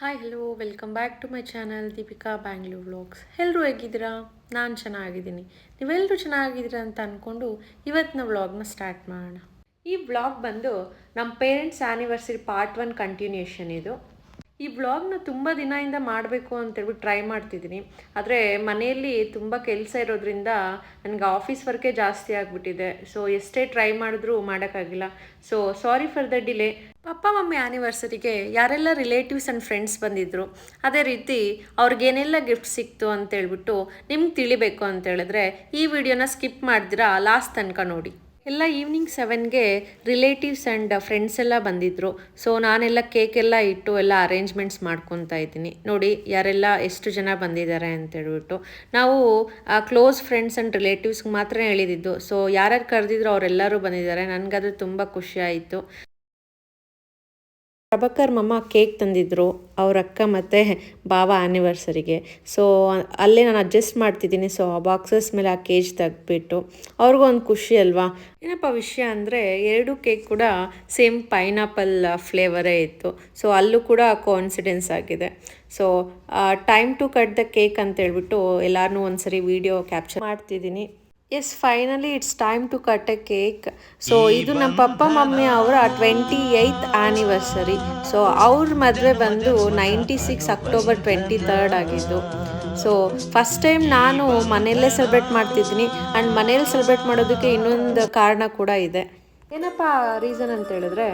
Hi hello welcome back to my channel Deepika Bangalore vlogs ಎಲ್ಲರೂ ಹೇಗಿದ್ದೀರಾ? ನಾನು ಚೆನ್ನಾಗಿದ್ದೀನಿ. ನೀವೆಲ್ಲರೂ ಚೆನ್ನಾಗಿದ್ದೀರಾ ಅಂತ ಅಂದ್ಕೊಂಡು ಇವತ್ತಿನ ವ್ಲಾಗ್ನ ಸ್ಟಾರ್ಟ್ ಮಾಡೋಣ. ಈ ವ್ಲಾಗ್ ಬಂದು ನಮ್ಮ parents anniversary part one continuation ಇದು. ಈ ವ್ಲಾಗ್ನ ತುಂಬ ದಿನದಿಂದ ಮಾಡಬೇಕು ಅಂತೇಳ್ಬಿಟ್ಟು ಟ್ರೈ ಮಾಡ್ತಿದ್ದೀನಿ. ಆದರೆ ಮನೆಯಲ್ಲಿ ತುಂಬ ಕೆಲಸ ಇರೋದ್ರಿಂದ ನನಗೆ ಆಫೀಸ್ ವರ್ಕೇ ಜಾಸ್ತಿ ಆಗಿಬಿಟ್ಟಿದೆ. ಸೊ ಎಷ್ಟೇ ಟ್ರೈ ಮಾಡಿದ್ರೂ ಮಾಡೋಕ್ಕಾಗಿಲ್ಲ. So sorry for the delay papa mummy ಆ್ಯನಿವರ್ಸರಿಗೆ ಯಾರೆಲ್ಲ ರಿಲೇಟಿವ್ಸ್ ಆ್ಯಂಡ್ ಫ್ರೆಂಡ್ಸ್ ಬಂದಿದ್ದರು ಅದೇ ರೀತಿ ಅವ್ರಿಗೇನೆಲ್ಲ ಗಿಫ್ಟ್ ಸಿಕ್ತು ಅಂತೇಳ್ಬಿಟ್ಟು ನಿಮ್ಗೆ ತಿಳಿಬೇಕು ಅಂತೇಳಿದ್ರೆ ಈ ವಿಡಿಯೋನ ಸ್ಕಿಪ್ ಮಾಡಿದಿರಾ ಲಾಸ್ಟ್ ತನಕ ನೋಡಿ. ಎಲ್ಲ ಈವ್ನಿಂಗ್ ಸೆವೆನ್ಗೆ ರಿಲೇಟಿವ್ಸ್ ಆ್ಯಂಡ್ ಫ್ರೆಂಡ್ಸ್ ಎಲ್ಲ ಬಂದಿದ್ದರು ಸೊ ನಾನೆಲ್ಲ ಕೇಕ್ ಎಲ್ಲ ಇಟ್ಟು ಎಲ್ಲ ಅರೇಂಜ್ಮೆಂಟ್ಸ್ ಮಾಡ್ಕೊತಾ ಇದ್ದೀನಿ. ನೋಡಿ, ಯಾರೆಲ್ಲ ಎಷ್ಟು ಜನ ಬಂದಿದ್ದಾರೆ ಅಂತ ಹೇಳ್ಬಿಟ್ಟು. ನಾವು ಕ್ಲೋಸ್ ಫ್ರೆಂಡ್ಸ್ ಆ್ಯಂಡ್ ರಿಲೇಟಿವ್ಸ್ಗೆ ಮಾತ್ರ ಹೇಳಿದಿದ್ದು ಸೊ ಯಾರ್ಯಾರು ಕರೆದಿದ್ರು ಅವರೆಲ್ಲರೂ ಬಂದಿದ್ದಾರೆ. ನನಗದು ತುಂಬ ಖುಷಿ ಆಯಿತು. ಪ್ರಭಾಕರ್ ಮಮ್ಮ ಕೇಕ್ ತಂದಿದ್ರು ಅವ್ರ ಅಕ್ಕ ಮತ್ತು ಬಾವ ಆ್ಯನಿವರ್ಸರಿಗೆ ಸೊ ಅಲ್ಲೇ ನಾನು ಅಡ್ಜಸ್ಟ್ ಮಾಡ್ತಿದ್ದೀನಿ. ಸೊ ಆ ಬಾಕ್ಸಸ್ ಮೇಲೆ ಆ ಕೇಜ್ ತೆಗ್ದ್ಬಿಟ್ಟು ಅವ್ರಿಗೂ ಒಂದು ಖುಷಿ ಅಲ್ವಾ? ಏನಪ್ಪ ವಿಷಯ ಅಂದರೆ ಎರಡು ಕೇಕ್ ಕೂಡ ಸೇಮ್ ಪೈನಾಪಲ್ ಫ್ಲೇವರೇ ಇತ್ತು. ಸೊ ಅಲ್ಲೂ ಕೂಡ ಕೋಇನ್ಸಿಡೆನ್ಸ್ ಆಗಿದೆ. So time to cut the cake ಅಂತ ಹೇಳ್ಬಿಟ್ಟು ಒಂದು ಒಂದ್ಸರಿ ವಿಡಿಯೋ ಕ್ಯಾಪ್ಚರ್ ಮಾಡ್ತಿದ್ದೀನಿ. Yes finally it's time to cut a cake so ಇದು ನಮ್ಮ ಪಪ್ಪ ಮಮ್ಮಿ ಅವರ ಟ್ವೆಂಟಿ ಏಯ್ತ್ ಆ್ಯನಿವರ್ಸರಿ ಸೊ ಅವ್ರ ಮದುವೆ ಬಂದು ninety six October twenty third ಆಗಿದ್ದು. ಸೊ ಫಸ್ಟ್ ಟೈಮ್ ನಾನು ಮನೆಯಲ್ಲೇ ಸೆಲೆಬ್ರೇಟ್ ಮಾಡ್ತಿದ್ದೀನಿ. ಆ್ಯಂಡ್ ಮನೇಲಿ ಸೆಲೆಬ್ರೇಟ್ ಮಾಡೋದಕ್ಕೆ ಇನ್ನೊಂದು ಕಾರಣ ಕೂಡ ಇದೆ. ಏನಪ್ಪ ರೀಸನ್ ಅಂತ ಹೇಳಿದ್ರೆ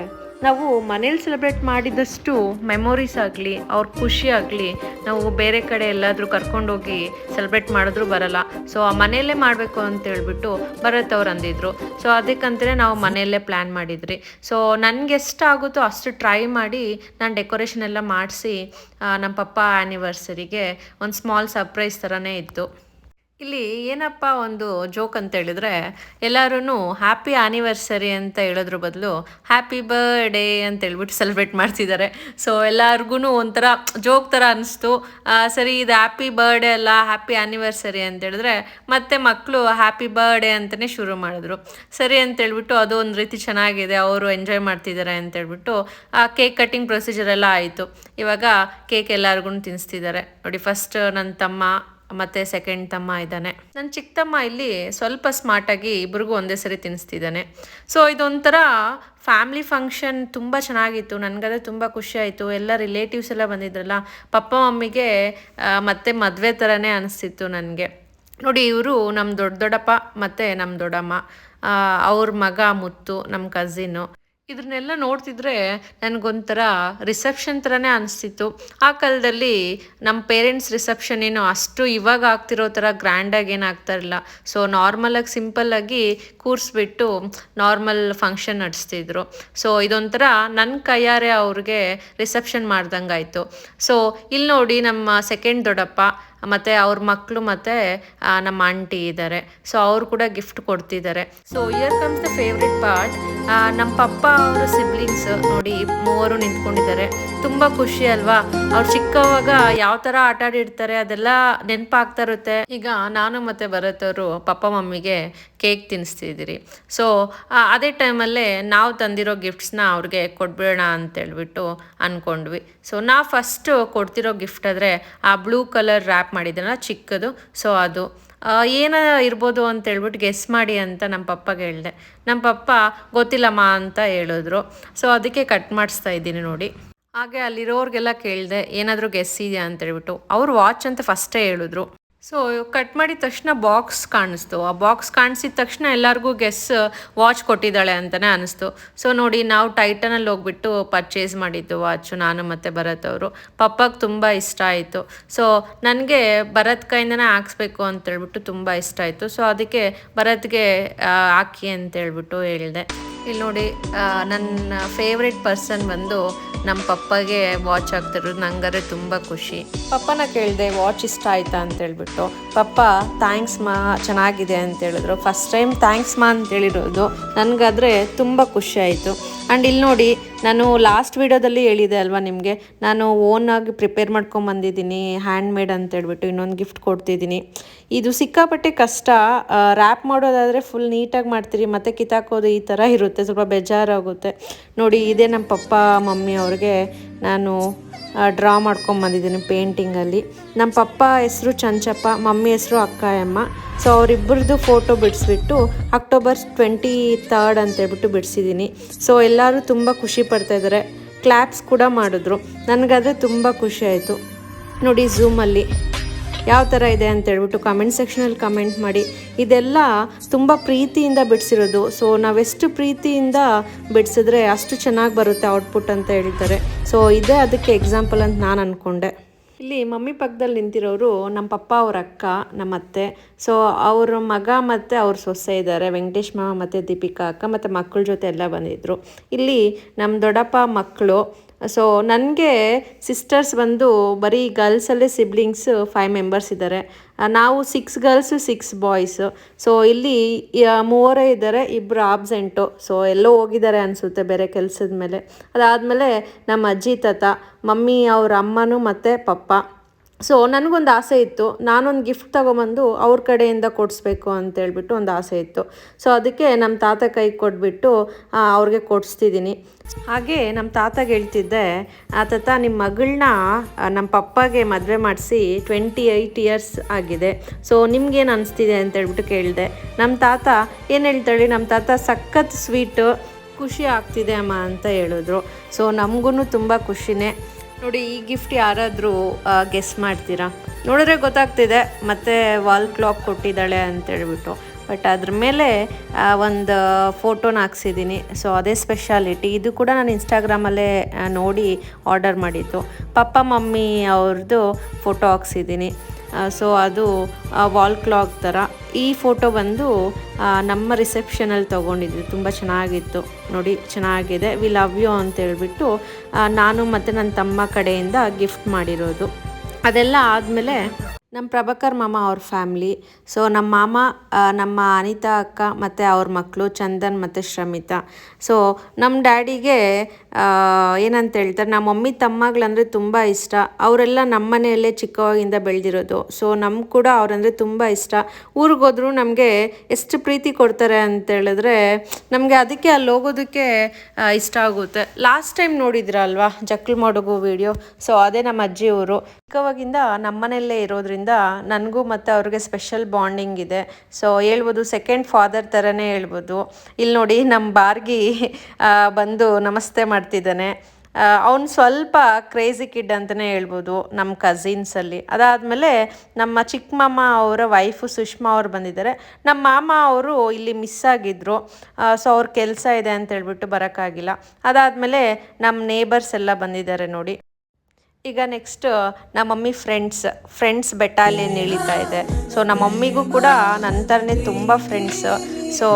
ನಾವು ಮನೇಲಿ ಸೆಲೆಬ್ರೇಟ್ ಮಾಡಿದಷ್ಟು ಮೆಮೊರೀಸ್ ಆಗಲಿ, ಅವ್ರ ಖುಷಿ ಆಗಲಿ, ನಾವು ಬೇರೆ ಕಡೆ ಎಲ್ಲಾದರೂ ಕರ್ಕೊಂಡೋಗಿ ಸೆಲೆಬ್ರೇಟ್ ಮಾಡಿದ್ರು ಬರಲ್ಲ. ಸೊ ಆ ಮನೆಯಲ್ಲೇ ಮಾಡಬೇಕು ಅಂತ ಹೇಳ್ಬಿಟ್ಟು ಭರತ್ ಅವ್ರು ಅಂದಿದ್ರು. ಸೊ ಅದಕ್ಕಂತಲೇ ನಾವು ಮನೆಯಲ್ಲೇ ಪ್ಲ್ಯಾನ್ ಮಾಡಿದ್ರಿ. ಸೊ ನನಗೆ ಎಷ್ಟಾಗುತ್ತೋ ಅಷ್ಟು ಟ್ರೈ ಮಾಡಿ ನಾನು ಡೆಕೋರೇಷನ್ ಎಲ್ಲ ಮಾಡಿಸಿ ನಮ್ಮ ಪಪ್ಪ ಆ್ಯನಿವರ್ಸರಿಗೆ ಒಂದು ಸ್ಮಾಲ್ ಸರ್ಪ್ರೈಸ್ ಥರನೇ ಇತ್ತು. ಇಲ್ಲಿ ಏನಪ್ಪ ಒಂದು ಜೋಕ್ ಅಂತ ಹೇಳಿದ್ರೆ ಎಲ್ಲರೂ ಹ್ಯಾಪಿ ಆನಿವರ್ಸರಿ ಅಂತ ಹೇಳೋದ್ರ ಬದಲು ಹ್ಯಾಪಿ ಬರ್ಡೇ ಅಂತ ಹೇಳ್ಬಿಟ್ಟು ಸೆಲೆಬ್ರೇಟ್ ಮಾಡ್ತಿದ್ದಾರೆ. ಸೊ ಎಲ್ಲರಿಗೂ ಒಂಥರ ಜೋಕ್ ಥರ ಅನಿಸ್ತು. ಸರಿ, ಇದು ಹ್ಯಾಪಿ ಬರ್ಡೇ ಅಲ್ಲ ಹ್ಯಾಪಿ ಆನಿವರ್ಸರಿ ಅಂತ ಹೇಳಿದ್ರೆ ಮತ್ತೆ ಮಕ್ಕಳು ಹ್ಯಾಪಿ ಬರ್ಡೇ ಅಂತಲೇ ಶುರು ಮಾಡಿದ್ರು. ಸರಿ ಅಂತ ಹೇಳ್ಬಿಟ್ಟು ಅದು ಒಂದು ರೀತಿ ಚೆನ್ನಾಗಿದೆ, ಅವರು ಎಂಜಾಯ್ ಮಾಡ್ತಿದ್ದಾರೆ ಅಂತ ಹೇಳ್ಬಿಟ್ಟು ಕೇಕ್ ಕಟ್ಟಿಂಗ್ ಪ್ರೊಸೀಜರ್ ಎಲ್ಲ ಆಯಿತು. ಇವಾಗ ಕೇಕ್ ಎಲ್ಲರಿಗೂ ತಿನ್ನಿಸ್ತಿದ್ದಾರೆ ನೋಡಿ ಫಸ್ಟ್ ನನ್ನ ತಮ್ಮ ಮತ್ತು ಸೆಕೆಂಡ್ ತಮ್ಮ ಇದ್ದಾನೆ. ನನ್ನ ಚಿಕ್ಕ ತಮ್ಮ ಇಲ್ಲಿ ಸ್ವಲ್ಪ ಸ್ಮಾರ್ಟಾಗಿ ಇಬ್ರಿಗೂ ಒಂದೇ ಸರಿ ತಿನ್ನಿಸ್ತಿದ್ದಾನೆ ಸೊ ಇದೊಂಥರ ಫ್ಯಾಮ್ಲಿ ಫಂಕ್ಷನ್ ತುಂಬ ಚೆನ್ನಾಗಿತ್ತು. ನನಗದೇ ತುಂಬ ಖುಷಿಯಾಯಿತು ಎಲ್ಲ ರಿಲೇಟಿವ್ಸ್ ಎಲ್ಲ ಬಂದಿದ್ರಲ್ಲ, ಪಪ್ಪ ಮಮ್ಮಿಗೆ ಮತ್ತೆ ಮದುವೆ ಥರನೇ ಅನಿಸ್ತಿತ್ತು ನನಗೆ. ನೋಡಿ, ಇವರು ನಮ್ಮ ದೊಡ್ಡ ದೊಡ್ಡಪ್ಪ ಮತ್ತು ನಮ್ಮ ದೊಡ್ಡಮ್ಮ. ಅವ್ರ ಮಗ ಮುತ್ತು ನಮ್ಮ ಕಝಿನ್ನು ಇದನ್ನೆಲ್ಲ ನೋಡ್ತಿದ್ರೆ ನನಗೊಂಥರ ರಿಸೆಪ್ಷನ್ ಥರನೇ ಅನಿಸ್ತಿತ್ತು. ಆ ಕಾಲದಲ್ಲಿ ನಮ್ಮ ಪೇರೆಂಟ್ಸ್ ರಿಸೆಪ್ಷನ್ ಏನು ಅಷ್ಟು ಇವಾಗ ಆಗ್ತಿರೋ ಥರ ಗ್ರ್ಯಾಂಡಾಗಿ ಏನು ಆಗ್ತಾಯಿರಲಿಲ್ಲ ಸೊ ನಾರ್ಮಲಾಗಿ ಸಿಂಪಲ್ಲಾಗಿ ಕೂರಿಸ್ಬಿಟ್ಟು ನಾರ್ಮಲ್ ಫಂಕ್ಷನ್ ನಡೆಸ್ತಿದ್ರು. ಸೊ ಇದೊಂಥರ ನನ್ನ ಕೈಯಾರೆ ಅವ್ರಿಗೆ ರಿಸೆಪ್ಷನ್ ಮಾಡ್ದಂಗಾಯಿತು. ಸೊ ಇಲ್ಲಿ ನೋಡಿ ನಮ್ಮ ಸೆಕೆಂಡ್ ದೊಡ್ಡಪ್ಪ ಮತ್ತು ಅವ್ರ ಮಕ್ಕಳು ಮತ್ತೆ ನಮ್ಮ ಆಂಟಿ ಇದ್ದಾರೆ ಸೊ ಅವರು ಕೂಡ ಗಿಫ್ಟ್ ಕೊಡ್ತಿದ್ದಾರೆ so year comes the favourite part ನಮ್ಮ ಪಪ್ಪ ಅವರ ಸಿಬ್ಲಿಂಗ್ಸ್ ನೋಡಿ ಮೂವರು ನಿಂತ್ಕೊಂಡಿದ್ದಾರೆ ತುಂಬ ಖುಷಿ ಅಲ್ವಾ? ಅವ್ರು ಚಿಕ್ಕವಾಗ ಯಾವ ತರ ಆಟ ಆಡಿರ್ತಾರೆ ಅದೆಲ್ಲ ನೆನಪಾಗ್ತಾ ಇರುತ್ತೆ. ಈಗ ನಾನು ಮತ್ತೆ ಭರತವರು ಪಪ್ಪ ಮಮ್ಮಿಗೆ ಕೇಕ್ ತಿನ್ನಿಸ್ತಿದ್ದೀರಿ ಸೊ ಅದೇ ಟೈಮಲ್ಲೇ ನಾವು ತಂದಿರೋ ಗಿಫ್ಟ್ಸ್ನ ಅವ್ರಿಗೆ ಅಂತ ಅಂತೇಳ್ಬಿಟ್ಟು ಅನ್ಕೊಂಡ್ವಿ. ಸೊ ನಾ ಫಸ್ಟ್ ಕೊಡ್ತಿರೋ ಗಿಫ್ಟ್ ಆದರೆ ಆ ಬ್ಲೂ ಕಲರ್ ರ್ಯಾಪ್ ಮಾಡಿದ್ದಲ್ಲ ಚಿಕ್ಕದು. ಸೊ ಅದು. ಏನ ಇರ್ಬೋದು ಅಂತ ಹೇಳ್ಬಿಟ್ಟು ಗೆಸ್ ಮಾಡಿ ಅಂತ ನಮ್ಮ ಪಪ್ಪಗೆ ಹೇಳಿದೆ. ನಮ್ಮ ಪಪ್ಪ, ಗೊತ್ತಿಲ್ಲಮ್ಮ ಅಂತ ಹೇಳಿದ್ರು. ಸೊ ಅದಕ್ಕೆ ಕಟ್ ಮಾಡಿಸ್ತಾ ಇದ್ದೀನಿ ನೋಡಿ. ಹಾಗೆ ಅಲ್ಲಿರೋರಿಗೆಲ್ಲ ಕೇಳಿದೆ, ಏನಾದರೂ ಗೆಸ್ ಇದೆಯಾ? ಅಂತ ಹೇಳ್ಬಿಟ್ಟು. ಅವ್ರು ವಾಚ್ ಅಂತ ಫಸ್ಟೇ ಹೇಳಿದ್ರು. ಸೊ ಕಟ್ ಮಾಡಿದ ತಕ್ಷಣ ಬಾಕ್ಸ್ ಕಾಣಿಸ್ತು. ಆ ಬಾಕ್ಸ್ ಕಾಣಿಸಿದ ತಕ್ಷಣ ಎಲ್ಲರಿಗೂ ಗೆಸ್ ವಾಚ್ ಕೊಟ್ಟಿದ್ದಾಳೆ ಅಂತಲೇ ಅನ್ನಿಸ್ತು ಸೊ ನೋಡಿ, ನಾವು ಟೈಟನಲ್ಲಿ ಹೋಗ್ಬಿಟ್ಟು ಪರ್ಚೇಸ್ ಮಾಡಿದ್ದು ವಾಚು ನಾನು ಮತ್ತು ಭರತ್ ಅವರು. ಪಪ್ಪಗೆ ತುಂಬ ಇಷ್ಟ ಆಯಿತು. ಸೊ ನನಗೆ ಭರತ್ ಕೈಯಿಂದನೇ ಹಾಕ್ಸ್ಬೇಕು ಅಂತೇಳ್ಬಿಟ್ಟು ತುಂಬ ಇಷ್ಟ ಆಯಿತು. ಸೊ ಅದಕ್ಕೆ ಭರತ್ಗೆ ಹಾಕಿ ಅಂತೇಳ್ಬಿಟ್ಟು ಹೇಳಿದೆ. ಇಲ್ಲಿ ನೋಡಿ ನನ್ನ ಫೇವ್ರೆಟ್ ಪರ್ಸನ್ ಬಂದು ನಮ್ಮ ಪಪ್ಪಗೆ ವಾಚ್ ಹಾಕ್ತಿರೋದು ನಂಗಾರೆ ತುಂಬ ಖುಷಿ. ಪಪ್ಪನ ಕೇಳಿದೆ ವಾಚ್ ಇಷ್ಟ ಆಯ್ತಾ ಅಂತ ಹೇಳ್ಬಿಟ್ಟು, ಪಪ್ಪ ಥ್ಯಾಂಕ್ಸ್ ಮಾ, ಚೆನ್ನಾಗಿದೆ ಅಂತ ಹೇಳಿದ್ರು. ಫಸ್ಟ್ ಟೈಮ್ ಥ್ಯಾಂಕ್ಸ್ ಮಾ ಅಂತ ಹೇಳಿರೋದು ನನಗಾದ್ರೆ ತುಂಬ ಖುಷಿ ಆಯಿತು. ಆ್ಯಂಡ್ ಇಲ್ಲಿ ನೋಡಿ ನಾನು ಲಾಸ್ಟ್ ವೀಡಿಯೋದಲ್ಲಿ ಹೇಳಿದೆ ಅಲ್ವಾ ನಿಮಗೆ, ನಾನು ಓನಾಗಿ ಪ್ರಿಪೇರ್ ಮಾಡ್ಕೊಂಬಂದಿದ್ದೀನಿ ಹ್ಯಾಂಡ್ ಮೇಡ್ ಅಂತ ಹೇಳ್ಬಿಟ್ಟು ಇನ್ನೊಂದು ಗಿಫ್ಟ್ ಕೊಡ್ತಿದ್ದೀನಿ. ಇದು ಸಿಕ್ಕಾಪಟ್ಟೆ ಕಷ್ಟ ರ್ಯಾಪ್ ಮಾಡೋದಾದರೆ ಫುಲ್ ನೀಟಾಗಿ ಮಾಡ್ತೀರಿ, ಮತ್ತು ಕಿತ್ತಾಕೋದು ಈ ಥರ ಇರುತ್ತೆ, ಸ್ವಲ್ಪ ಬೇಜಾರಾಗುತ್ತೆ. ನೋಡಿ, ಇದೇ ನಮ್ಮ ಪಪ್ಪ, ಮಮ್ಮಿ ಅವ್ರಿಗೆ ನಾನು ಡ್ರಾ ಮಾಡ್ಕೊಂಬಂದಿದ್ದೀನಿ ಪೇಂಟಿಂಗಲ್ಲಿ ನಮ್ಮ ಪಪ್ಪ ಹೆಸರು ಚಂಚಪ್ಪ, ಮಮ್ಮಿ ಹೆಸರು ಅಕ್ಕಾಯಮ್ಮ. ಸೊ ಅವರಿಬ್ಬರದ್ದು ಫೋಟೋ ಬಿಡಿಸ್ಬಿಟ್ಟು ಅಕ್ಟೋಬರ್ ಟ್ವೆಂಟಿ ತರ್ಡ್ ಅಂತ ಹೇಳ್ಬಿಟ್ಟು ಬಿಡಿಸಿದ್ದೀನಿ ಸೊ ಎಲ್ಲರೂ ತುಂಬ ಖುಷಿ ಪಡ್ತಾಯಿದ್ದಾರೆ ಕ್ಲ್ಯಾಪ್ಸ್ ಕೂಡ ಮಾಡಿದ್ರು. ನನಗಾದರೆ ತುಂಬ ಖುಷಿ ಆಯಿತು. ನೋಡಿ ಝೂಮಲ್ಲಿ ಯಾವ ಥರ ಇದೆ ಅಂತ ಹೇಳ್ಬಿಟ್ಟು ಕಮೆಂಟ್ ಸೆಕ್ಷನಲ್ಲಿ ಕಮೆಂಟ್ ಮಾಡಿ. ಇದೆಲ್ಲ ತುಂಬ ಪ್ರೀತಿಯಿಂದ ಬಿಡಿಸಿರೋದು. ಸೊ ನಾವೆಷ್ಟು ಪ್ರೀತಿಯಿಂದ ಬಿಡಿಸಿದ್ರೆ ಅಷ್ಟು ಚೆನ್ನಾಗಿ ಬರುತ್ತೆ ಔಟ್ಪುಟ್ ಅಂತ ಹೇಳಿದ್ದಾರೆ. ಸೊ ಇದೇ ಅದಕ್ಕೆ ಎಕ್ಸಾಂಪಲ್ ಅಂತ ನಾನು ಅಂದ್ಕೊಂಡೆ ಇಲ್ಲಿ ಮಮ್ಮಿ ಪಕ್ಕದಲ್ಲಿ ನಿಂತಿರೋರು ನಮ್ಮ ಪಪ್ಪ ಅವ್ರ ಅಕ್ಕ ನಮ್ಮ ಅತ್ತೆ. ಸೊ ಅವರ ಮಗ ಮತ್ತು ಅವ್ರ ಸೊಸೆ ಇದ್ದಾರೆ. ವೆಂಕಟೇಶ್ ಮಾವ ಮತ್ತು ದೀಪಿಕಾ ಅಕ್ಕ ಮತ್ತು ಮಕ್ಕಳ ಜೊತೆ ಎಲ್ಲ ಬಂದಿದ್ದರು ಇಲ್ಲಿ ನಮ್ಮ ದೊಡ್ಡಪ್ಪ ಮಕ್ಕಳು ಸೊ ನನಗೆ ಸಿಸ್ಟರ್ಸ್ ಬಂದು ಬರೀ ಗರ್ಲ್ಸಲ್ಲೇ ಸಿಬ್ಲಿಂಗ್ಸ್ ಫೈವ್ ಮೆಂಬರ್ಸ್ ಇದ್ದಾರೆ ನಾವು six girls six boys so ಇಲ್ಲಿ ಮೂವರೇ ಇದ್ದಾರೆ ಇಬ್ಬರು ಆಬ್ಸೆಂಟು ಸೊ ಎಲ್ಲೋ ಹೋಗಿದ್ದಾರೆ ಅನಿಸುತ್ತೆ ಬೇರೆ ಕೆಲಸದ ಮೇಲೆ. ಅದಾದಮೇಲೆ ನಮ್ಮ ಅಜ್ಜಿ, ತಾತ, ಮಮ್ಮಿ, ಅವ್ರ ಅಮ್ಮನೂ ಮತ್ತು ಪಪ್ಪ. ಸೊ ನನಗೊಂದು ಆಸೆ ಇತ್ತು. ನಾನೊಂದು ಗಿಫ್ಟ್ ತೊಗೊಂಬಂದು ಅವ್ರ ಕಡೆಯಿಂದ ಕೊಡಿಸ್ಬೇಕು ಅಂತೇಳ್ಬಿಟ್ಟು ಒಂದು ಆಸೆ ಇತ್ತು. ಸೊ ಅದಕ್ಕೆ ನಮ್ಮ ತಾತ ಕೈ ಕೊಟ್ಬಿಟ್ಟು ಅವ್ರಿಗೆ ಕೊಡಿಸ್ತಿದ್ದೀನಿ ಹಾಗೆ ನಮ್ಮ ತಾತಗೆ ಹೇಳ್ತಿದ್ದೆ ಆ ತಾತ ನಿಮ್ಮ ಮಗಳನ್ನ ನಮ್ಮ ಪಪ್ಪಾಗೆ ಮದುವೆ ಮಾಡಿಸಿ ಟ್ವೆಂಟಿ ಏಯ್ಟ್ ಇಯರ್ಸ್ ಆಗಿದೆ. ಸೊ ನಿಮ್ಗೇನು ಅನಿಸ್ತಿದೆ ಅಂತ ಹೇಳ್ಬಿಟ್ಟು ಕೇಳಿದೆ. ನಮ್ಮ ತಾತ ಏನು ಹೇಳ್ತಾಳೆ? ನಮ್ಮ ತಾತ ಸಖತ್ ಸ್ವೀಟು ಖುಷಿ ಆಗ್ತಿದೆ ಅಮ್ಮ ಅಂತ ಹೇಳಿದ್ರು. ಸೊ ನಮಗೂ ತುಂಬ ಖುಷಿನೇ. ನೋಡಿ, ಈ ಗಿಫ್ಟ್ ಯಾರಾದರೂ ಗೆಸ್ ಮಾಡ್ತೀರಾ? ನೋಡಿದ್ರೆ ಗೊತ್ತಾಗ್ತಿದೆ, ಮತ್ತೆ ವಾಲ್ ಕ್ಲಾಕ್ ಕೊಟ್ಟಿದ್ದಾಳೆ ಅಂತೇಳ್ಬಿಟ್ಟು ಬಟ್ ಅದ್ರ ಮೇಲೆ ಒಂದು ಫೋಟೋನ ಹಾಕ್ಸಿದ್ದೀನಿ. ಸೊ ಅದೇ ಸ್ಪೆಷಾಲಿಟಿ ಇದು ಕೂಡ ನಾನು ಇನ್ಸ್ಟಾಗ್ರಾಮಲ್ಲೇ ನೋಡಿ ಆರ್ಡರ್ ಮಾಡಿದ್ದು. ಪಪ್ಪ, ಮಮ್ಮಿ ಅವ್ರದ್ದು ಫೋಟೋ ಹಾಕ್ಸಿದ್ದೀನಿ. ಸೊ ಅದು ವಾಲ್ ಕ್ಲಾಕ್ ಥರ ಈ ಫೋಟೋ ಬಂದು ನಮ್ಮ ರಿಸೆಪ್ಷನಲ್ಲಿ ತೊಗೊಂಡಿದ್ವಿ ತುಂಬ ಚೆನ್ನಾಗಿತ್ತು. ನೋಡಿ, ಚೆನ್ನಾಗಿದೆ. ವಿ ಲವ್ ಯು ಅಂತ ಹೇಳ್ಬಿಟ್ಟು ನಾನು ಮತ್ತು ನನ್ನ ತಮ್ಮ ಕಡೆಯಿಂದ ಗಿಫ್ಟ್ ಮಾಡಿರೋದು. ಅದೆಲ್ಲ ಆದಮೇಲೆ ನಮ್ಮ ಪ್ರಭಾಕರ್ ಮಾಮ ಅವ್ರ ಫ್ಯಾಮ್ಲಿ. ಸೊ ನಮ್ಮ ಮಾಮ ನಮ್ಮ ಅನಿತಾ ಅಕ್ಕ ಮತ್ತು ಅವ್ರ ಮಕ್ಕಳು ಚಂದನ್ ಮತ್ತು ಶ್ರಮಿತಾ. ಸೊ ನಮ್ಮ ಡ್ಯಾಡಿಗೆ ಏನಂತ ಹೇಳ್ತಾರೆ, ನಮ್ಮ ಮಮ್ಮಿ ತಮ್ಮಗಳಂದರೆ ತುಂಬ ಇಷ್ಟ. ಅವರೆಲ್ಲ ನಮ್ಮ ಮನೆಯಲ್ಲೇ ಚಿಕ್ಕವಾಗಿಂದ ಬೆಳೆದಿರೋದು. ಸೊ ನಮ್ಗೆ ಕೂಡ ಅವರಂದರೆ ತುಂಬ ಇಷ್ಟ. ಊರಿಗೆ ಹೋದ್ರು ನಮಗೆ ಎಷ್ಟು ಪ್ರೀತಿ ಕೊಡ್ತಾರೆ ಅಂತ ಹೇಳಿದ್ರೆ, ನಮಗೆ ಅದಕ್ಕೆ ಅಲ್ಲಿ ಹೋಗೋದಕ್ಕೆ ಇಷ್ಟ ಆಗುತ್ತೆ. ಲಾಸ್ಟ್ ಟೈಮ್ ನೋಡಿದ್ರಲ್ವಾ, ಜಕ್ಲು ಮಡುಗು ವಿಡಿಯೋ ಸೊ, ಅದೇ ನಮ್ಮ ಅಜ್ಜಿ ಊರು. ಚಿಕ್ಕವಾಗಿಂದ ನಮ್ಮನೆಯಲ್ಲೇ ಇರೋದ್ರಿಂದ ನನಗೂ ಮತ್ತು ಅವ್ರಿಗೆ ಸ್ಪೆಷಲ್ ಬಾಂಡಿಂಗ್ ಇದೆ. ಸೊ ಹೇಳ್ಬೋದು ಸೆಕೆಂಡ್ ಫಾದರ್ ಥರನೇ ಹೇಳ್ಬೋದು. ಇಲ್ಲಿ ನೋಡಿ ನಮ್ಮ ಬಾರ್ಗಿ ಬಂದು ನಮಸ್ತೆ ಮಾಡ್ತಿದ್ದಾನೆ. ಅವ್ನು ಸ್ವಲ್ಪ ಕ್ರೇಜಿ ಕಿಡ್ ಅಂತಲೇ ಹೇಳ್ಬೋದು ನಮ್ಮ ಕಝಿನ್ಸಲ್ಲಿ ಅದಾದಮೇಲೆ ನಮ್ಮ ಚಿಕ್ಕ ಮಾಮ ಅವರ ವೈಫು ಸುಷ್ಮಾ ಅವ್ರು ಬಂದಿದ್ದಾರೆ. ನಮ್ಮ ಮಾಮ ಅವರು ಇಲ್ಲಿ ಮಿಸ್ ಆಗಿದ್ದರು ಸೊ ಅವ್ರ ಕೆಲಸ ಇದೆ ಅಂತ ಹೇಳ್ಬಿಟ್ಟು ಬರೋಕ್ಕಾಗಿಲ್ಲ. ಅದಾದಮೇಲೆ ನಮ್ಮ ನೇಬರ್ಸ್ ಎಲ್ಲ ಬಂದಿದ್ದಾರೆ ನೋಡಿ. ಈಗ ನೆಕ್ಸ್ಟ್ ನಮ್ಮ ಮಮ್ಮಿ ಫ್ರೆಂಡ್ಸ್ ಫ್ರೆಂಡ್ಸ್ ಬೆಟಾಲಿಯನ್ ಇಳಿತಾ ಇದೆ. ಸೊ ನಮ್ಮ ಮಮ್ಮಿಗೂ ಕೂಡ ನನ್ನ ಥರನೇ ತುಂಬ ಫ್ರೆಂಡ್ಸ್ ಸೊ,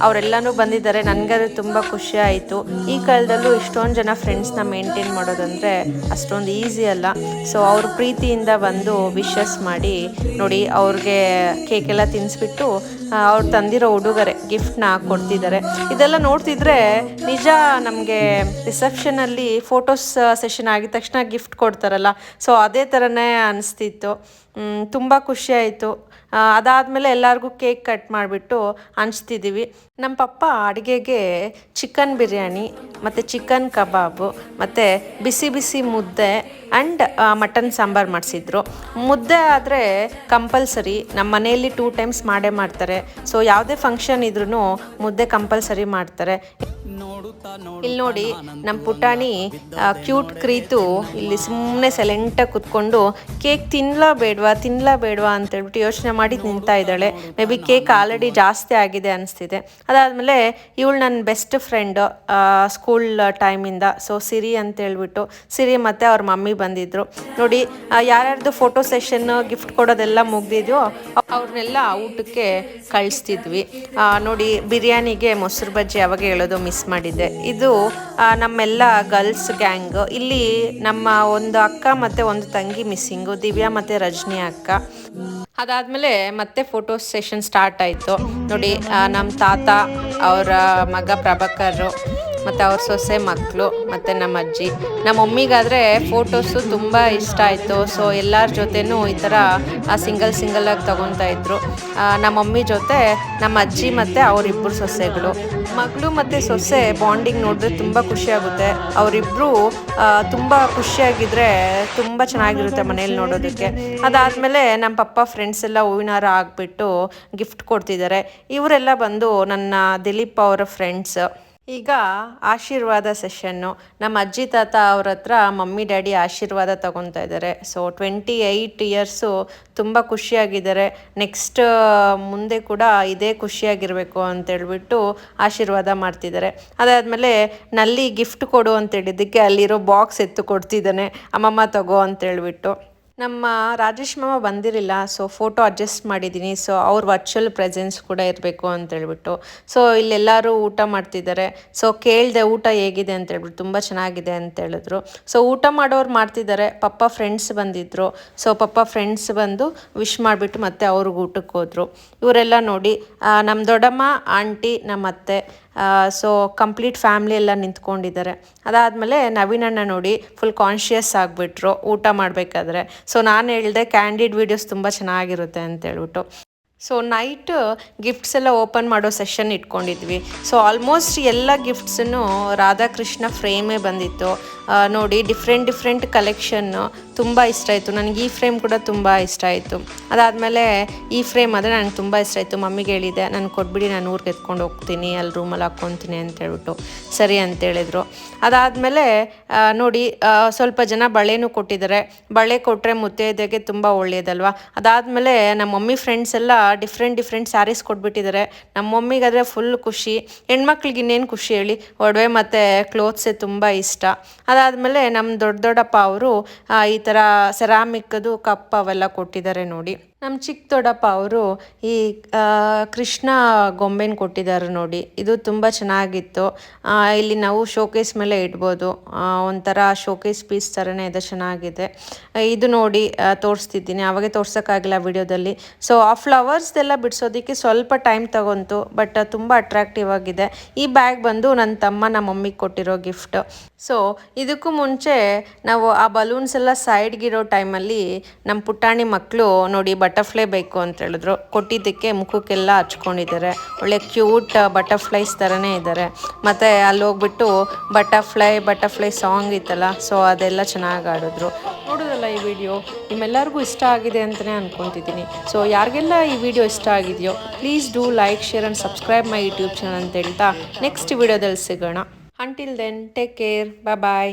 ಅವರೆಲ್ಲನೂ ಬಂದಿದ್ದಾರೆ. ನನಗದು ತುಂಬ ಖುಷಿ ಆಯಿತು. ಈ ಕಾಲದಲ್ಲೂ ಇಷ್ಟೊಂದು ಜನ ಫ್ರೆಂಡ್ಸ್ನ ಮೇಂಟೈನ್ ಮಾಡೋದಂದರೆ ಅಷ್ಟೊಂದು ಈಸಿ ಅಲ್ಲ. ಸೊ ಅವ್ರ ಪ್ರೀತಿಯಿಂದ ಬಂದು ವಿಶಸ್ ಮಾಡಿ, ನೋಡಿ ಅವ್ರಿಗೆ ಕೇಕ್ ಎಲ್ಲ ತಿನ್ನಿಸ್ಬಿಟ್ಟು ಅವ್ರು ತಂದಿರೋ ಉಡುಗೊರೆ ಗಿಫ್ಟ್ನ ಕೊಡ್ತಿದ್ದಾರೆ. ಇದೆಲ್ಲ ನೋಡ್ತಿದ್ರೆ ನಿಜ ನಮಗೆ ರಿಸೆಪ್ಷನಲ್ಲಿ ಫೋಟೋಸ್ ಸೆಷನ್ ಆಗಿದ ತಕ್ಷಣ ಗಿಫ್ಟ್ ಕೊಡ್ತಾರಲ್ಲ. ಸೊ ಅದೇ ಥರನೇ ಅನಿಸ್ತಿತ್ತು. ತುಂಬ ಖುಷಿ ಆಯಿತು. ಅದಾದಮೇಲೆ ಎಲ್ಲರಿಗೂ ಕೇಕ್ ಕಟ್ ಮಾಡಿಬಿಟ್ಟು ಹಂಚ್ತಿದ್ದೀವಿ ನಮ್ಮ ಪಪ್ಪ ಅಡುಗೆಗೆ ಚಿಕನ್ ಬಿರಿಯಾನಿ, ಮತ್ತು ಚಿಕನ್ ಕಬಾಬು, ಮತ್ತು ಬಿಸಿ ಬಿಸಿ ಮುದ್ದೆ ಆ್ಯಂಡ್ ಮಟನ್ ಸಾಂಬಾರು ಮಾಡಿಸಿದ್ರು. ಮುದ್ದೆ ಆದರೆ ಕಂಪಲ್ಸರಿ ನಮ್ಮ ಮನೆಯಲ್ಲಿ ಟೂ ಟೈಮ್ಸ್ ಮಾಡೇ ಮಾಡ್ತಾರೆ. ಸೊ, ಯಾವುದೇ ಫಂಕ್ಷನ್ ಇದ್ರೂ ಮುದ್ದೆ ಕಂಪಲ್ಸರಿ ಮಾಡ್ತಾರೆ. ಇಲ್ಲಿ ನೋಡಿ ನಮ್ಮ ಪುಟಾಣಿ ಕ್ಯೂಟ್ ಕ್ರೀತು ಇಲ್ಲಿ ಸುಮ್ಮನೆ ಸೈಲೆಂಟಾಗಿ ಕುತ್ಕೊಂಡು ಕೇಕ್ ತಿನ್ಲಾ ಬೇಡವಾ ತಿನ್ಲಾ ಬೇಡವಾ ಅಂತೇಳ್ಬಿಟ್ಟು ಯೋಚನೆ ಮಾಡಿ ನಿಂತಾ ಇದ್ದಾಳೆ. ಮೇ ಬಿ ಕೇಕ್ ಆಲ್ರೆಡಿ ಜಾಸ್ತಿ ಆಗಿದೆ ಅನಿಸ್ತಿದೆ. ಅದಾದಮೇಲೆ ಇವಳು ನನ್ನ ಬೆಸ್ಟ್ ಫ್ರೆಂಡ್ ಸ್ಕೂಲ್ ಟೈಮಿಂದ ಸೊ ಸಿರಿ ಅಂತ ಹೇಳ್ಬಿಟ್ಟು ಸಿರಿ ಮತ್ತು ಅವ್ರ ಮಮ್ಮಿ ಬಂದಿದ್ರು. ನೋಡಿ ಯಾರ್ಯಾರ್ದು ಫೋಟೋ ಸೆಷನ್ ಗಿಫ್ಟ್ ಕೊಡೋದೆಲ್ಲ ಮುಗ್ದಿದ್ಯೋ ಅವ್ರನ್ನೆಲ್ಲ ಊಟಕ್ಕೆ ಕಳಿಸ್ತಿದ್ವಿ. ನೋಡಿ ಬಿರಿಯಾನಿಗೆ ಮೊಸರು ಬಜ್ಜಿ ಯಾವಾಗ ಹೇಳೋದು ಮಿಸ್ ಮಾಡಿದ್ದೆ. ಇದು ನಮ್ಮೆಲ್ಲ ಗರ್ಲ್ಸ್ ಗ್ಯಾಂಗ್. ಇಲ್ಲಿ ನಮ್ಮ ಒಂದು ಅಕ್ಕ ಮತ್ತೆ ಒಂದು ತಂಗಿ ಮಿಸ್ಸಿಂಗ್, ದಿವ್ಯಾ ಮತ್ತೆ ರಜನಿ ಅಕ್ಕ. ಅದಾದ್ಮೇಲೆ ಮತ್ತೆ ಫೋಟೋ ಸೆಷನ್ ಸ್ಟಾರ್ಟ್ ಆಯ್ತು. ನೋಡಿ ನಮ್ಮ ತಾತ, ಅವರ ಮಗ ಪ್ರಭಾಕರ್. ಮತ್ತು ಅವ್ರ ಸೊಸೆ ಮಕ್ಕಳು ಮತ್ತು ನಮ್ಮ ಅಜ್ಜಿ. ನಮ್ಮ ಮಮ್ಮಿಗಾದರೆ ಫೋಟೋಸು ತುಂಬ ಇಷ್ಟ ಆಯಿತು. ಸೊ ಎಲ್ಲರ ಜೊತೆನೂ ಈ ಥರ ಸಿಂಗಲ್ ಸಿಂಗಲಾಗಿ ತೊಗೊತಾ ಇದ್ರು. ಆ, ನಮ್ಮ ಮಮ್ಮಿ ಜೊತೆ ನಮ್ಮ ಅಜ್ಜಿ ಮತ್ತು ಅವರಿಬ್ಬರು ಸೊಸೆಗಳು. ಮಗಳು ಮತ್ತು ಸೊಸೆ ಬಾಂಡಿಂಗ್ ನೋಡಿದ್ರೆ ತುಂಬ ಖುಷಿಯಾಗುತ್ತೆ ಅವರಿಬ್ಬರು ತುಂಬ ಖುಷಿಯಾಗಿದ್ದರೆ ತುಂಬ ಚೆನ್ನಾಗಿರುತ್ತೆ ಮನೇಲಿ ನೋಡೋದಕ್ಕೆ. ಅದಾದಮೇಲೆ ನಮ್ಮ ಪಪ್ಪ ಫ್ರೆಂಡ್ಸ್ ಎಲ್ಲ ಹೂವಿನ ಹಾರ ಹಾಕ್ಬಿಟ್ಟು ಗಿಫ್ಟ್ ಕೊಡ್ತಿದ್ದಾರೆ. ಇವರೆಲ್ಲ ಬಂದು ನನ್ನ ದಿಲೀಪ್ ಅವರ ಫ್ರೆಂಡ್ಸ್ ಈಗ ಆಶೀರ್ವಾದ ಸೆಷನ್ನು. ನಮ್ಮ ಅಜ್ಜಿ ತಾತ ಅವ್ರ ಹತ್ರ ಮಮ್ಮಿ, ಡ್ಯಾಡಿ ಆಶೀರ್ವಾದ ತಗೊತಾ ಇದ್ದಾರೆ. ಸೊ ಟ್ವೆಂಟಿ ಏಯ್ಟ್ ಇಯರ್ಸು ತುಂಬ ಖುಷಿಯಾಗಿದ್ದಾರೆ. ನೆಕ್ಸ್ಟ್ ಮುಂದೆ ಕೂಡ ಇದೇ ಖುಷಿಯಾಗಿರಬೇಕು ಅಂತೇಳ್ಬಿಟ್ಟು ಆಶೀರ್ವಾದ ಮಾಡ್ತಿದ್ದಾರೆ. ಅದಾದಮೇಲೆ ನಲ್ಲಿ ಗಿಫ್ಟ್ ಕೊಡು ಅಂತೇಳಿದ್ದಕ್ಕೆ ಅಲ್ಲಿರೋ ಬಾಕ್ಸ್ ಎತ್ತು ಕೊಡ್ತಿದ್ದಾನೆ. ಅಮ್ಮಮ್ಮ ತಗೋ ಅಂತೇಳ್ಬಿಟ್ಟು ನಮ್ಮ ರಾಜೇಶ್ ಮಾಮ ಬಂದಿರಲಿಲ್ಲ ಸೊ ಫೋಟೋ ಅಡ್ಜಸ್ಟ್ ಮಾಡಿದ್ದೀನಿ ಸೊ ಅವ್ರ ವರ್ಚುವಲ್ ಪ್ರೆಸೆನ್ಸ್ ಕೂಡ ಇರಬೇಕು ಅಂತೇಳ್ಬಿಟ್ಟು ಸೊ ಇಲ್ಲೆಲ್ಲರೂ ಊಟ ಮಾಡ್ತಿದ್ದಾರೆ ಸೊ ಕೇಳಿದೆ ಊಟ ಹೇಗಿದೆ ಅಂತೇಳ್ಬಿಟ್ಟು ತುಂಬ ಚೆನ್ನಾಗಿದೆ ಅಂತ ಹೇಳಿದ್ರು. ಸೊ ಊಟ ಮಾಡೋರು ಮಾಡ್ತಿದ್ದಾರೆ, ಪಪ್ಪ ಫ್ರೆಂಡ್ಸ್ ಬಂದಿದ್ದರು ಸೊ ಪಪ್ಪ ಫ್ರೆಂಡ್ಸ್ ಬಂದು ವಿಶ್ ಮಾಡಿಬಿಟ್ಟು ಮತ್ತೆ ಅವ್ರಿಗೆ ಊಟಕ್ಕೆ ಹೋದರು. ಇವರೆಲ್ಲ ನೋಡಿ ನಮ್ಮ ದೊಡ್ಡಮ್ಮ, ಆಂಟಿ ನಮ್ಮ ಅತ್ತೆ ಸೊ ಕಂಪ್ಲೀಟ್ ಫ್ಯಾಮ್ಲಿ ಎಲ್ಲ ನಿಂತ್ಕೊಂಡಿದ್ದಾರೆ. ಅದಾದಮೇಲೆ ಅಣ್ಣ ನೋಡಿ ಫುಲ್ ಕಾನ್ಷಿಯಸ್ ಆಗಿಬಿಟ್ರು, ಊಟ ಮಾಡಬೇಕಾದ್ರೆ. ಸೊ ನಾನು ಹೇಳಿದೆ ಕ್ಯಾಂಡಿಡ್ ವೀಡಿಯೋಸ್ ತುಂಬ ಚೆನ್ನಾಗಿರುತ್ತೆ ಅಂತೇಳ್ಬಿಟ್ಟು. ಸೊ ನೈಟ್ ಗಿಫ್ಟ್ಸ್ ಎಲ್ಲ ಓಪನ್ ಮಾಡೋ ಸೆಷನ್ ಇಟ್ಕೊಂಡಿದ್ವಿ. ಸೊ ಆಲ್ಮೋಸ್ಟ್ ಎಲ್ಲ ಗಿಫ್ಟ್ಸನ್ನು ರಾಧಾಕೃಷ್ಣ ಫ್ರೇಮೇ ಬಂದಿತ್ತು. ನೋಡಿ ಡಿಫ್ರೆಂಟ್ ಡಿಫ್ರೆಂಟ್ ಕಲೆಕ್ಷನ್ನು ತುಂಬ ಇಷ್ಟ ಆಯಿತು. ನನಗೆ ಈ ಫ್ರೇಮ್ ಕೂಡ ತುಂಬ ಇಷ್ಟ ಆಯಿತು. ಅದಾದಮೇಲೆ ಈ ಫ್ರೇಮ್ ಆದರೆ ನನಗೆ ತುಂಬ ಇಷ್ಟ ಆಯಿತು. ಮಮ್ಮಿಗೆ ಹೇಳಿದೆ, ನಾನು ಕೊಟ್ಬಿಡಿ, ನಾನು ಊರಿಗೆ ಎತ್ಕೊಂಡು ಹೋಗ್ತೀನಿ, ಅಲ್ಲಿ ರೂಮಲ್ಲಿ ಹಾಕ್ಕೊತೀನಿ, ಅಂತ ಹೇಳ್ಬಿಟ್ಟು. ಸರಿ ಅಂತ ಹೇಳಿದರು. ಅದಾದಮೇಲೆ ನೋಡಿ ಸ್ವಲ್ಪ ಜನ ಬಳೆನೂ ಕೊಟ್ಟಿದ್ದಾರೆ. ಬಳೆ ಕೊಟ್ಟರೆ ಮುತ್ತೈದೆಗೆ ತುಂಬ ಒಳ್ಳೆಯದಲ್ವಾ ಅದಾದಮೇಲೆ ನಮ್ಮ ಮಮ್ಮಿ ಫ್ರೆಂಡ್ಸ್ ಎಲ್ಲ ಡಿಫ್ರೆಂಟ್ ಡಿಫ್ರೆಂಟ್ ಸ್ಯಾರೀಸ್ ಕೊಟ್ಬಿಟ್ಟಿದ್ದಾರೆ. ನಮ್ಮ ಮಮ್ಮಿಗಾದರೆ ಫುಲ್ ಖುಷಿ. ಹೆಣ್ಮಕ್ಳಿಗೆ ಇನ್ನೇನು ಖುಷಿ ಹೇಳಿ? ಒಡವೆ ಮತ್ತು ಕ್ಲೋತ್ಸೇ ತುಂಬ ಇಷ್ಟ. ಅದಾದಮೇಲೆ ನಮ್ಮ ದೊಡ್ಡ ದೊಡ್ಡಪ್ಪ ಅವರು ಈ ಥರ ಸೆರಾಮಿಕ್ದು ಕಪ್ ಅವೆಲ್ಲ ಕೊಟ್ಟಿದ್ದಾರೆ ನೋಡಿ. ನಮ್ಮ ಚಿಕ್ಕ ದೊಡ್ಡಪ್ಪ ಅವರು ಈ ಕೃಷ್ಣ ಗೊಂಬೆನ ಕೊಟ್ಟಿದ್ದಾರೆ ನೋಡಿ. ಇದು ತುಂಬ ಚೆನ್ನಾಗಿತ್ತು. ಇಲ್ಲಿ ನಾವು ಶೋಕೇಸ್ ಮೇಲೆ ಇಡ್ಬೋದು. ಒಂಥರ ಶೋಕೇಸ್ ಪೀಸ್ ಥರನೇ ಇದೆ, ಚೆನ್ನಾಗಿದೆ. ಇದು ನೋಡಿ ತೋರಿಸ್ತಿದ್ದೀನಿ. ಅವಾಗೆ ತೋರ್ಸೋಕ್ಕಾಗಿಲ್ಲ ವಿಡಿಯೋದಲ್ಲಿ. ಸೊ ಆ ಫ್ಲವರ್ಸ್ದೆಲ್ಲ ಬಿಡಿಸೋದಕ್ಕೆ ಸ್ವಲ್ಪ ಟೈಮ್ ತಗೊಂತು ಬಟ್ ತುಂಬ ಅಟ್ರಾಕ್ಟಿವ್ ಆಗಿದೆ. ಈ ಬ್ಯಾಗ್ ಬಂದು ನನ್ನ ತಮ್ಮ ನಮ್ಮ ಮಮ್ಮಿಗೆ ಕೊಟ್ಟಿರೋ ಗಿಫ್ಟ್ ಸೊ ಇದಕ್ಕೂ ಮುಂಚೆ ನಾವು ಆ ಬಲೂನ್ಸ್ ಎಲ್ಲ ಸೈಡ್ಗಿರೋ ಟೈಮಲ್ಲಿ ನಮ್ಮ ಪುಟಾಣಿ ಮಕ್ಕಳು ನೋಡಿ ಬಟರ್ಫ್ಲೈ ಬೇಕು ಅಂತ ಹೇಳಿದ್ರು. ಕೊಟ್ಟಿದ್ದಕ್ಕೆ ಮುಖಕ್ಕೆಲ್ಲ ಹಚ್ಕೊಂಡಿದ್ದಾರೆ. ಒಳ್ಳೆ ಕ್ಯೂಟ್ ಬಟರ್ಫ್ಲೈಸ್ ಥರನೇ ಇದ್ದಾರೆ. ಮತ್ತು ಅಲ್ಲಿ ಹೋಗ್ಬಿಟ್ಟು ಬಟರ್ಫ್ಲೈ ಬಟರ್ಫ್ಲೈ ಸಾಂಗ್ ಇತ್ತಲ್ಲ, ಸೊ ಅದೆಲ್ಲ ಚೆನ್ನಾಗಿ ಆಡಿದ್ರು ನೋಡೋದಲ್ಲ ಈ ವಿಡಿಯೋ? ನಿಮ್ಮೆಲ್ಲರಿಗೂ ಇಷ್ಟ ಆಗಿದೆ ಅಂತಲೇ ಅಂದ್ಕೊತಿದ್ದೀನಿ ಸೊ ಯಾರಿಗೆಲ್ಲ ಈ ವಿಡಿಯೋ ಇಷ್ಟ ಆಗಿದೆಯೋ please do like share and subscribe my YouTube channel ಅಂತ ಹೇಳ್ತಾ ನೆಕ್ಸ್ಟ್ ವಿಡಿಯೋದಲ್ಲಿ ಸಿಗೋಣ. Until then take care bye